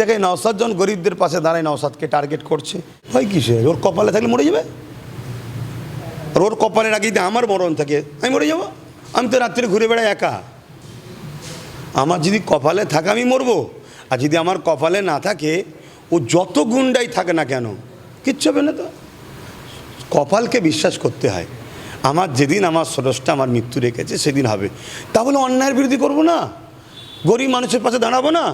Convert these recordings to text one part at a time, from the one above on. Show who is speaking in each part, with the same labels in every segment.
Speaker 1: জায়গায় নওসাদ জন গরিবদের পাশে দাঁড়ায় নওসাদকে টার্গেট করছে, হয় কিসে ওর কপালে থাকলে মরে যাবে? আর ওর কপালের আগে যদি আমার মরণ থাকে, আমি মরে যাব? আমি তো রাত্রে ঘুরে বেড়াই একা। আমার যদি কপালে থাকে, আমি মরবো। আর যদি আমার কপালে না থাকে, ও যত গুন্ডাই থাকে না কেন, কিচ্ছু হবে না তো? কপালকে বিশ্বাস করতে হয়। আমার যেদিন আমার স্রষ্টা আমার মৃত্যু রেখেছে, সেদিন হবে। তাহলে অন্যায়ের বিরোধী করব না? গরিব মানুষের পাশে দাঁড়াবো না?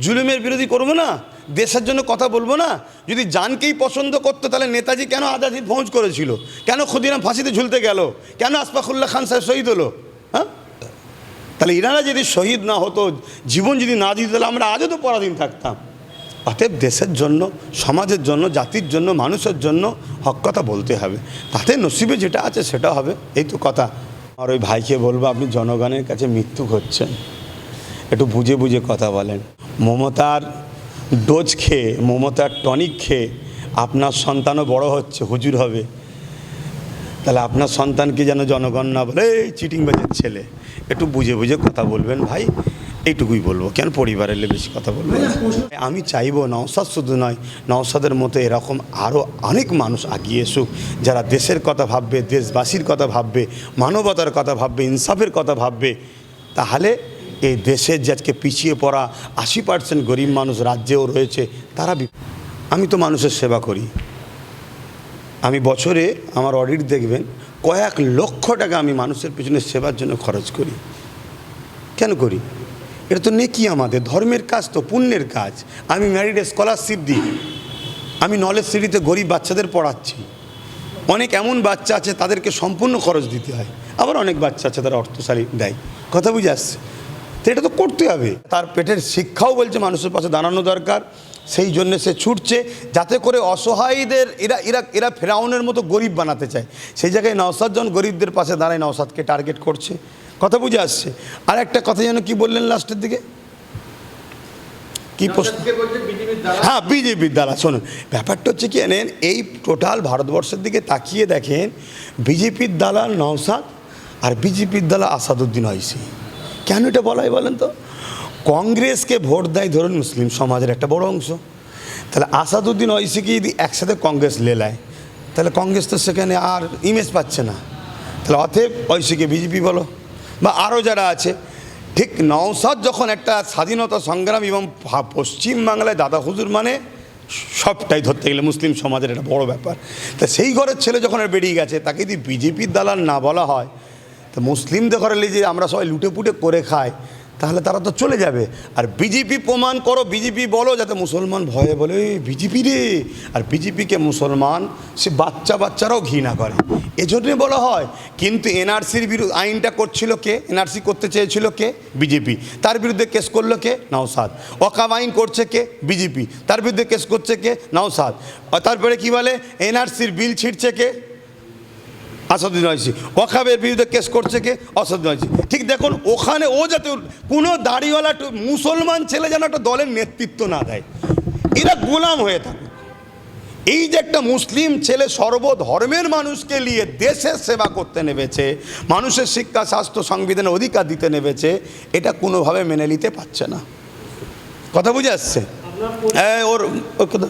Speaker 1: জুলুমের বিরোধী করব না, দেশের জন্য কথা বলব না। যদি জানকেই পছন্দ করতো, তাহলে নেতাজি কেন আজাদি পৌঁছ করেছিল? কেন ক্ষুদিরাম ফাঁসিতে ঝুলতে গেল? কেন আসফাকুল্লাহ খান সাহেব শহীদ হলো? হ্যাঁ? তাহলে ইনারা যদি শহীদ না হতো, জীবন যদি না দিত, তাহলে আমরা আজও তো পরাধীন থাকতাম। অতএব দেশের জন্য, সমাজের জন্য, জাতির জন্য, মানুষের জন্য হক কথা বলতে হবে। তাতে নসিবে যেটা আছে সেটা হবে। এই তো কথা। আর ওই ভাইকে বলব, আপনি জনগণের কাছে মৃত্যু হচ্ছেন একটু বুঝে বুঝে কথা বলেন। মমতার ডোজ খেয়ে মমতার টনিক খেয়ে আপনার সন্তানও বড় হচ্ছে হুজুর হবে। তাহলে আপনার সন্তানকে যেন জনগণ না বলে এই চিটিংবাজের ছেলে। একটু বুঝে বুঝে কথা বলবেন ভাই এইটুকুই বলব। কেন পরিবারের বেশি কথা বলব? আমি চাইব নওসাদ শুধু নয় নওসাদের মতো এরকম আরও অনেক মানুষ আগিয়ে এসুক যারা দেশের কথা ভাববে দেশবাসীর কথা ভাববে মানবতার কথা ভাববে ইনসাফের কথা ভাববে। তাহলে এই দেশের যে আজকে পিছিয়ে পড়া আশি পার্সেন্ট গরিব মানুষ রাজ্যেও রয়েছে, তারা আমি তো মানুষের সেবা করি। আমি বছরে আমার অডিট দেখবেন, কয়েক লক্ষ টাকা আমি মানুষের পিছনে সেবার জন্য খরচ করি। কেন করি? এটা তো নেকি আমাদের, ধর্মের কাজ তো, পুণ্যের কাজ। আমি ম্যারিড স্কলারশিপ দিই। আমি নলেজ সিটিতে গরিব বাচ্চাদের পড়াচ্ছি। অনেক এমন বাচ্চা আছে, তাদেরকে সম্পূর্ণ খরচ দিতে হয়। আবার অনেক বাচ্চা আছে, তারা অর্থশালী দেয়। কথা বুঝে আসছে? তো এটা তো করতে হবে। তার পেটের শিক্ষাও বলছে মানুষের পাশে দাঁড়ানো দরকার। সেই জন্য সে ছুটছে যাতে করে অসহায়ীদের এরা এরা এরা ফেরাউনের মতো গরিব বানাতে চায়। সেই জায়গায় নওসাদ জন গরিবদের পাশে দাঁড়ায় নওসাদকে টার্গেট করছে। কথা বুঝে আসছে। আর একটা কথা যেন কি বললেন লাস্টের দিকে? কি প্রশ্ন? হ্যাঁ বিজেপির দ্বারা শোনুন। ব্যাপারটা হচ্ছে কি জানেন এই টোটাল ভারতবর্ষের দিকে তাকিয়ে দেখেন বিজেপির দালাল নওসাদ আর বিজেপির দালাল আসাদুদ্দিন ঐসি কেন এটা বলাই বলেন তো? কংগ্রেসকে ভোট দেয় ধরুন মুসলিম সমাজের একটা বড় অংশ। তাহলে আসাদুদ্দিন ঐসিকে যদি একসাথে কংগ্রেস লেলায়, তাহলে কংগ্রেস তো সেখানে আর ইমেজ পাচ্ছে না। তাহলে অতএব ঐসিকে বিজেপি বলো। বা আরও যারা আছে, ঠিক নওসাদ যখন একটা স্বাধীনতা সংগ্রাম এবং পশ্চিমবাংলায় দাদা হুজুর মানে সবটাই ধরতে গেলে মুসলিম সমাজের একটা বড় ব্যাপার। তা সেই ঘরের ছেলে যখন আর বেরিয়ে গেছে, তাকে যদি বিজেপির দালাল না বলা হয় তো মুসলিমদের ঘরে যে আমরা সবাই লুটে পুটে করে খাই, তাহলে তারা তো চলে যাবে। আর বিজেপি প্রমাণ করো, বিজেপি বলো, যাতে মুসলমান ভয়ে বলে বিজেপি রে। আর বিজেপিকে মুসলমান, সে বাচ্চা বাচ্চারাও ঘৃণা করে। এজন্যে বলা হয়, কিন্তু এনআরসির বিরুদ্ধে আইনটা করছিল কে? এনআরসি করতে চেয়েছিল কে? বিজেপি। তার বিরুদ্ধে কেস করল কে? নওসাদ ওকাম আইন করছে কে? বিজেপি। তার বিরুদ্ধে কেস করছে কে? নওসাদ তারপরে কি বলে? এনআরসির বিল ছিঁড়ছে কে? আসাদুদ্দিন ঐসি ওখাবের বিরুদ্ধে কেস করছে কে? অসাদুদ্দিন ঐসি ঠিক দেখুন ওখানে ও যাতে কোনো দাড়িওয়ালা মুসলমান ছেলে যেন একটা দলের নেতৃত্ব না দেয়। এরা গোলাম হয়ে থাকে। এই যে একটা মুসলিম ছেলে সর্বধর্মের মানুষকে নিয়ে দেশের সেবা করতে নেমেছে মানুষের শিক্ষা স্বাস্থ্য সংবিধানের অধিকার দিতে নেমেছে এটা কোনোভাবে মেনে নিতে পারছে না। কথা বুঝে আসছে? হ্যাঁ ওর ওর কথা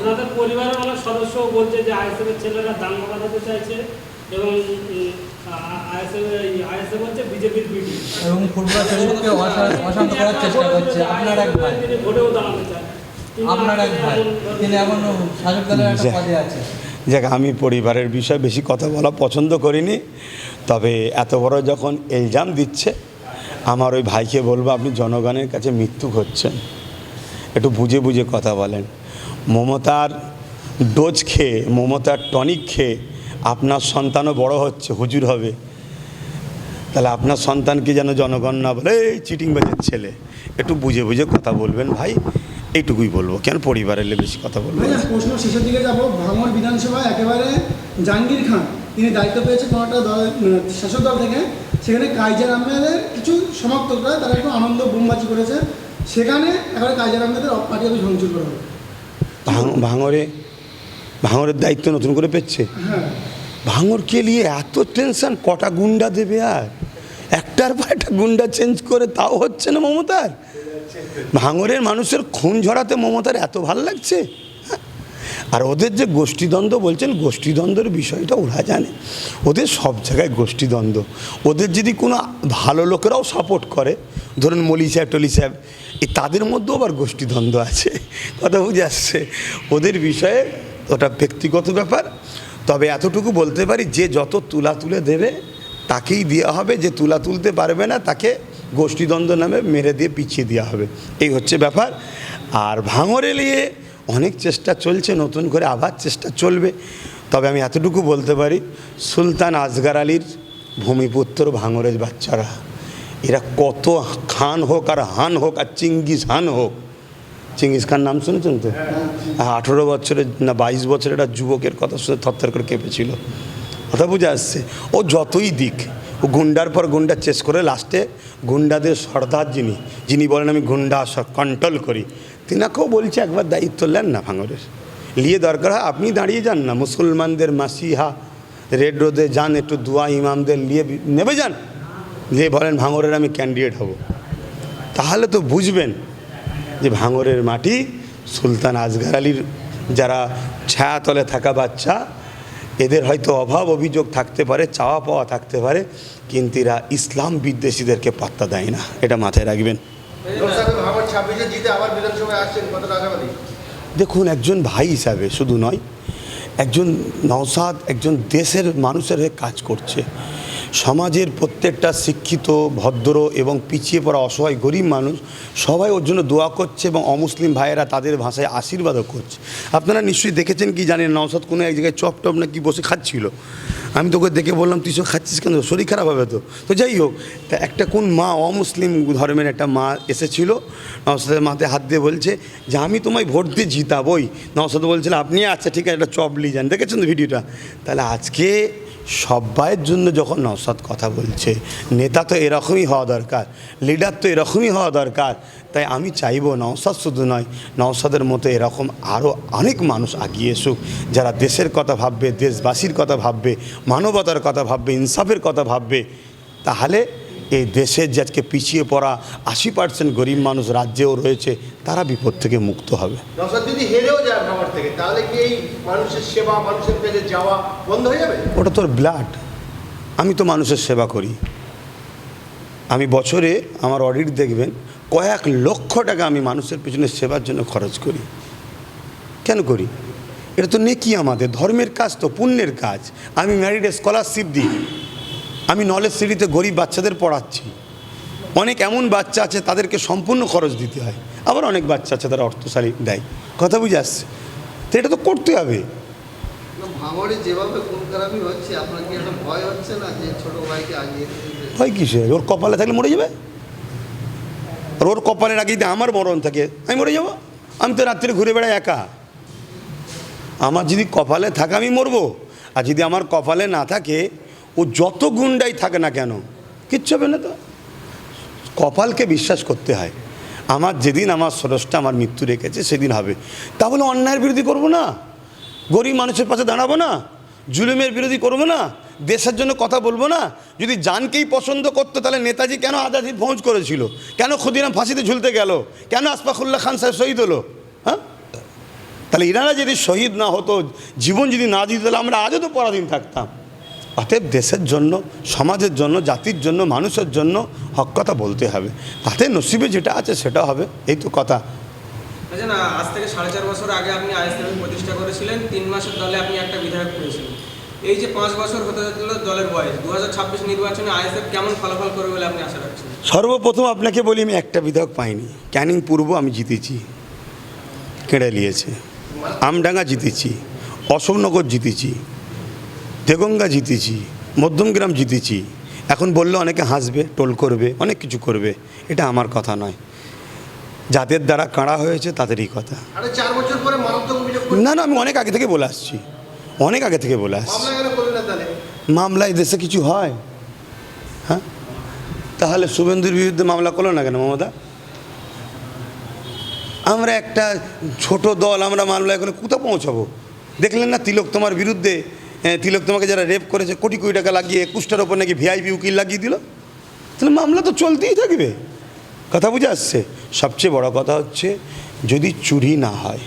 Speaker 2: আপনাদের পরিবারের অনেক সদস্য বলছে যে আইএসএফের ছেলেরা দাঙ্গা বাঁধাতে চাইছে এবং আইএসএফ আইএসএফ হচ্ছে বিজেপির বিডি।
Speaker 3: এবং ফুটবল শরীরকে অশান্ত করার চেষ্টা করছে। আপনার এক ভাই।
Speaker 2: তিনি ভোটেও দাঁড়াতে চান। তিনি
Speaker 3: আপনার এক ভাই। তিনি এখন শাসক দলের একটা পদে আছে।
Speaker 1: যাক আমি পরিবারের বিষয়ে বেশি কথা বলা পছন্দ করিনি। তবে এত বড় যখন ইলজাম দিচ্ছে আমার ওই ভাইকে বলব আপনি জনগণের কাছে মৃত্যু হচ্ছেন একটু বুঝে বুঝে কথা বলেন। মমতার ডোজ খেয়ে, মমতার টনিক খেয়ে আপনার সন্তানও বড় হচ্ছে, হুজুর হবে। তাহলে আপনার সন্তানকে যেন জনগণ না বলে, এই চিটিংবাজের ছেলে। একটু বুঝে বুঝে কথা বলবেন ভাই, এইটুকুই বলব। কেন পরিবারের এলে বেশি কথা বলব?
Speaker 4: প্রশ্ন শেষের দিকে যাব। ভাঙর বিধানসভায় একেবারে জাহাঙ্গীর খান, তিনি দায়িত্ব পেয়েছে কোনো একটা শাসক দল থেকে। সেখানে কাইজার আহমেদের কিছু সমর্থকরা, তারা একটু আনন্দ বোমবাজি করেছে। সেখানে একেবারে কাইজার আহমেদের পার্টি অফিস ভাঙচুর করা হবে
Speaker 1: ভাঙরে ভাঙরের দায়িত্ব নতুন করে পেচ্ছে
Speaker 4: ভাঙর
Speaker 1: ভাঙরকে নিয়ে এত টেনশন কটা গুন্ডা দেবে আর? একটার পর একটা গুন্ডা চেঞ্জ করে তাও হচ্ছে না মমতার। ভাঙরের মানুষের খুন ঝরাতে মমতার এত ভালো লাগছে? হ্যাঁ? আর ওদের যে গোষ্ঠীদ্বন্দ্ব বলছেন, গোষ্ঠীদ্বন্দ্বের বিষয়টা ওরা জানে। ওদের সব জায়গায় গোষ্ঠীদ্বন্দ্ব। ওদের যদি কোনো ভালো লোকেরাও সাপোর্ট করে, ধরুন মলি সাহেব, টলি সাহেব তাদের মধ্যেও আবার গোষ্ঠীদ্বন্দ্ব আছে। কথা বুঝে আসছে? ওদের বিষয়ে ওটা ব্যক্তিগত ব্যাপার। তবে এতটুকু বলতে পারি, যে যত তুলা তুলে দেবে, তাকেই দেওয়া হবে। যে তুলা তুলতে পারবে না, তাকে গোষ্ঠীদ্বন্দ্ব নামে মেরে দিয়ে পিছিয়ে দেওয়া হবে। এই হচ্ছে ব্যাপার। আর ভাঙরে নিয়ে অনেক চেষ্টা চলছে নতুন করে আবার চেষ্টা চলবে। তবে আমি এতটুকু বলতে পারি সুলতান আজগার আলীর ভূমিপুত্র ভাঙরের বাচ্চারা এরা কত খান হোক আর হান হোক আর চিঙ্গিস হান হোক। চিঙ্গিস খান নাম শুনেছেন তো? হ্যাঁ। আঠেরো বছরের না বাইশ বছরের একটা যুবকের কথা শুনে থরথর করে কেঁপেছিল। কথা বুঝে আসছে? ও যতই দিক ও গুন্ডার পর গুন্ডা চেস করে লাস্টে গুন্ডাদের সর্দার যিনি যিনি বলেন আমি গুন্ডা কন্ট্রোল করি তিনাকেও বলছে একবার দায়িত্ব নেন না ভাঙরের। নিয়ে দরকার হয় আপনি দাঁড়িয়ে যান না, মুসলমানদের মাসিহা, রেড রোদে যান, একটু দুয়া ইমামদের নিয়ে নেবে যান। নিয়ে বলেন, ভাঙরের আমি ক্যান্ডিডেট হব। তাহলে তো বুঝবেন যে ভাঙরের মাটি সুলতান আজগার আলীর যারা ছায়াতলে থাকা বাচ্চা, এদের হয়তো অভাব অভিযোগ থাকতে পারে, চাওয়া পাওয়া থাকতে পারে, কিন্তু এরা ইসলাম বিদ্বেষীদেরকে পাত্তা দেয় না। এটা মাথায় রাখবেন।
Speaker 5: ভাঙর ছাব্বিশে জিতে আবার বিধানসভায় আসছেন কতটা আশাবাদী
Speaker 1: দেখুন, একজন ভাই হিসাবে শুধু নয়, একজন নওসাদ, একজন দেশের মানুষের হয়ে কাজ করছে। সমাজের প্রত্যেকটা শিক্ষিত, ভদ্র এবং পিছিয়ে পড়া অসহায় গরিব মানুষ সবাই ওর জন্য দোয়া করছে এবং অমুসলিম ভাইয়েরা তাদের ভাষায় আশীর্বাদও করছে। আপনারা নিশ্চয়ই দেখেছেন কি জানেন নওসাদ কোনো এক জায়গায় চপ টপ না কি বসে খাচ্ছিল? আমি তোকে দেখে বললাম, তুই সব খাচ্ছিস কেন? শরীর খারাপ হবে তো? তো যাই হোক, তা একটা কোন মা অমুসলিম ধর্মের একটা মা এসেছিল নওসাদের মাথায় হাত দিয়ে বলছে যে, আমি তোমায় ভোট দিয়ে জিতাবই। নওসাদ বলছিল, আপনি আচ্ছা ঠিক আছে, একটা চপ নিয়ে যান। দেখেছেন তো ভিডিওটা? তাহলে আজকে সবাইয়ের জন্য যখন নসাদ কথা বলছে, নেতা তো এরকমই হওয়া দরকার লিডার তো এরকমই হওয়া দরকার, তাই আমি চাইব নওসাদ শুধু নয়, নওসাদের মতো এরকম আরও অনেক মানুষ আগিয়ে এসুক, যারা দেশের কথা ভাববে, দেশবাসীর কথা ভাববে, মানবতার কথা ভাববে, ইনসাফের কথা ভাববে, তাহলে এই দেশের যে আজকে পিছিয়ে পড়া আশি পার্সেন্ট গরিব মানুষ রাজ্যেও রয়েছে তারা বিপদ থেকে মুক্ত হবে।
Speaker 5: যদি হেরেও যায় থেকে তাহলে কি এই মানুষের সেবা মানুষের কাছে যাওয়া বন্ধ হয়ে যাবে?
Speaker 1: ওটা তোর ব্লাড আমি তো মানুষের সেবা করি। আমি বছরে আমার অডিট দেখবেন কয়েক লক্ষ টাকা আমি মানুষের পিছনে সেবার জন্য খরচ করি। কেন করি? এটা তো নেকি আমাদের ধর্মের কাজ তো পুণ্যের কাজ। আমি ম্যারিডে স্কলারশিপ দিই। আমি নলেজ সিটিতে গরিব বাচ্চাদের পড়াচ্ছি। অনেক এমন বাচ্চা আছে তাদেরকে সম্পূর্ণ খরচ দিতে হয়। আবার অনেক বাচ্চা আছে তারা অর্থশালী দেয়। কথা বুঝে আসছে? তো এটা তো করতে হবে।
Speaker 6: ভয়
Speaker 1: কিসে ওর কপালে থাকলে মরে যাবে? আর ওর কপালের আগে যদি আমার মরণ থাকে আমি মরে যাব? আমি তো রাত্রে ঘুরে বেড়াই একা। আমার যদি কপালে থাকে আমি মরবো। আর যদি আমার কপালে না থাকে ও যত গুন্ডাই থাকে না কেন, কিচ্ছু হবে না তো। কপালকে বিশ্বাস করতে হয়। আমার যেদিন আমার স্রষ্টা আমার মৃত্যু রেখেছে সেদিন হবে। তাহলে অন্যায়ের বিরোধী করব না? গরিব মানুষের পাশে দাঁড়াবো না? জুলুমের বিরোধী করব না? দেশের জন্য কথা বলব না? যদি জানকেই পছন্দ করতো, তাহলে নেতাজি কেন আজাদি ফৌজ করেছিল? কেন ক্ষুদিরাম ফাঁসিতে ঝুলতে গেল? কেন আসফাকুল্লাহ খান সাহেব শহীদ হলো? হ্যাঁ? তাহলে ইনারা যদি শহীদ না হতো, জীবন যদি না দিত, তাহলে আমরা আজও তো পরাধীন থাকতাম। অতএব দেশের জন্য সমাজের জন্য জাতির জন্য মানুষের জন্য হক কথা বলতে হবে। তাতে নসিবে যেটা আছে সেটা হবে এই তো কথা।
Speaker 7: আচ্ছা না আজ থেকে সাড়ে চার বছর আগে আপনি আইএসএফ প্রতিষ্ঠা করেছিলেন তিন মাসের দলে আপনি একটা বিধায়ক পেয়েছিলেন এই যে পাঁচ বছর হতে হলো দলের বয়স দু হাজার ছাব্বিশ নির্বাচনে আইএসএফ কেমন ফলাফল করবে বলে আপনি আশা রাখছেন?
Speaker 1: সর্বপ্রথম আপনাকে বলি আমি একটা বিধায়ক পাইনি। ক্যানিং পূর্ব আমি জিতেছি। কেড়ে নিয়েছে। আমডাঙ্গা জিতেছি। অশোকনগর জিতেছি। দেগঙ্গা জিতেছি মধ্যমগ্রাম জিতেছি। এখন বললে অনেকে হাসবে টোল করবে অনেক কিছু করবে। এটা আমার কথা নয়। যাদের দ্বারা কাঁড়া হয়েছে তাদেরই কথা। না না আমি অনেক আগে থেকে বলে আসছি। অনেক আগে থেকে বলে আসছি। মামলায় দেশে কিছু হয়? হ্যাঁ? তাহলে শুভেন্দুর বিরুদ্ধে মামলা করল না কেন মমতা? আমরা একটা ছোট দল আমরা মামলা করে কোথাও পৌঁছাবো? দেখলেন না তিলক তোমার বিরুদ্ধে? তিলক তোমাকে যারা রেপ করেছে, কোটি কোটি টাকা লাগিয়ে একুশটার ওপর নাকি ভিআইপি উকিল লাগিয়ে দিল? তাহলে মামলা তো চলতেই থাকবে। কথা বুঝে আসছে? সবচেয়ে বড় কথা হচ্ছে, যদি চুরি না হয়,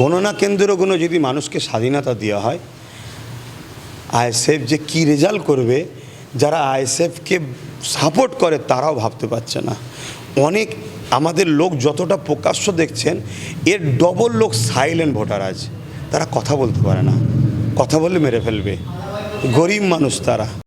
Speaker 1: গণনা কেন্দ্রগুলো যদি মানুষকে স্বাধীনতা দেওয়া হয়, আইএসএফ যে কি রেজাল্ট করবে, যারা আইএসএফকে সাপোর্ট করে, তারাও ভাবতে পারছে না। অনেক আমাদের লোক যতটা প্রকাশ্য দেখছেন, এর ডবল লোক সাইলেন্ট ভোটার আছে তারা কথা বলতে পারে না। কথা বলে মেরে ফেলবে। গরিব মানুষ তারা।